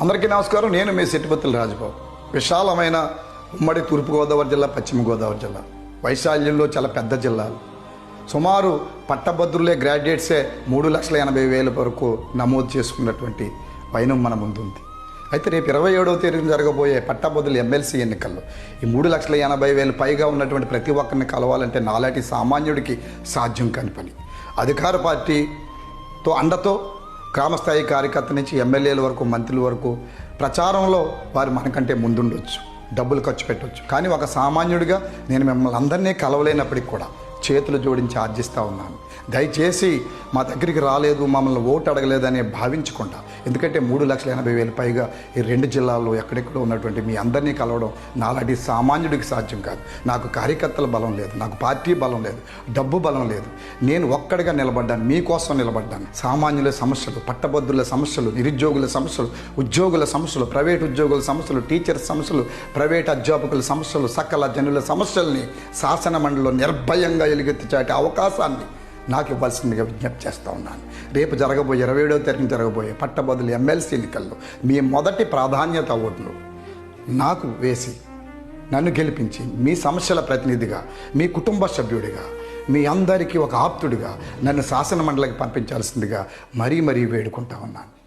అందరికీ నమస్కారం. నేను మీ సిట్టిపత్తుల రాజుబాబు. విశాలమైన ఉమ్మడి తూర్పుగోదావరి జిల్లా పశ్చిమ గోదావరి జిల్లా. వైశాల్యంలో చాలా పెద్ద జిల్లాలు. సుమారు పట్టభద్రులే గ్రాడ్యుయేట్సే మూడు లక్షల ఎనభై వేల వరకు నమోదు చేసుకున్నటువంటి వైనం మన ముందుంది. అయితే రేపు ఇరవై ఏడవ తేదీన జరగబోయే పట్టభద్రుల ఎమ్మెల్సీ ఎన్నికల్లో ఈ మూడు లక్షల ఎనభై వేలు పైగా ఉన్నటువంటి ప్రతి ఒక్కరిని కలవాలంటే నాలాంటి సామాన్యుడికి సాధ్యం కాని పని. అధికార పార్టీతో అండతో గ్రామస్థాయి కార్యకర్త నుంచి ఎమ్మెల్యేల వరకు మంత్రుల వరకు ప్రచారంలో వారు మనకంటే ముందుండొచ్చు డబ్బులు ఖర్చు పెట్టవచ్చు కానీ ఒక సామాన్యుడిగా నేను మిమ్మల్ని అందరినీ కలవలేనప్పటికి కూడా చేతులు జోడించి ఆర్జిస్తూ ఉన్నాను. దయచేసి మా దగ్గరికి రాలేదు మమ్మల్ని ఓటు అడగలేదని భావించకుండా. ఎందుకంటే మూడు లక్షల ఎనభై వేలు పైగా ఈ రెండు జిల్లాల్లో ఎక్కడెక్కడో ఉన్నటువంటి మీ అందరినీ కలవడం నాలాంటి సామాన్యుడికి సాధ్యం కాదు. నాకు కార్యకర్తల బలం లేదు నాకు పార్టీ బలం లేదు డబ్బు బలం లేదు. నేను ఒక్కడిగా నిలబడ్డాను మీకోసం నిలబడ్డాను. సామాన్యుల సమస్యలు పట్టభద్రుల సమస్యలు నిరుద్యోగుల సమస్యలు ఉద్యోగుల సమస్యలు ప్రైవేట్ ఉద్యోగుల సమస్యలు టీచర్ సమస్యలు ప్రైవేట్ అధ్యాపకుల సమస్యలు సకల జనుల సమస్యల్ని శాసన మండలిలో నిర్భయంగా ఎలుగెత్తి చాటే అవకాశాన్ని నాకు ఇవ్వాల్సిందిగా విజ్ఞప్తి చేస్తూ ఉన్నాను. రేపు జరగబోయే ఇరవై ఏడవ తేదీన జరగబోయే పట్టబదులు ఎమ్మెల్సీ ఎన్నికల్లో మీ మొదటి ప్రాధాన్యత ఓట్లు నాకు వేసి నన్ను గెలిపించి మీ సమస్యల ప్రతినిధిగా మీ కుటుంబ సభ్యుడిగా మీ అందరికీ ఒక ఆప్తుడిగా నన్ను శాసన మండలికి పంపించాల్సిందిగా మరీ మరీ వేడుకుంటా ఉన్నాను.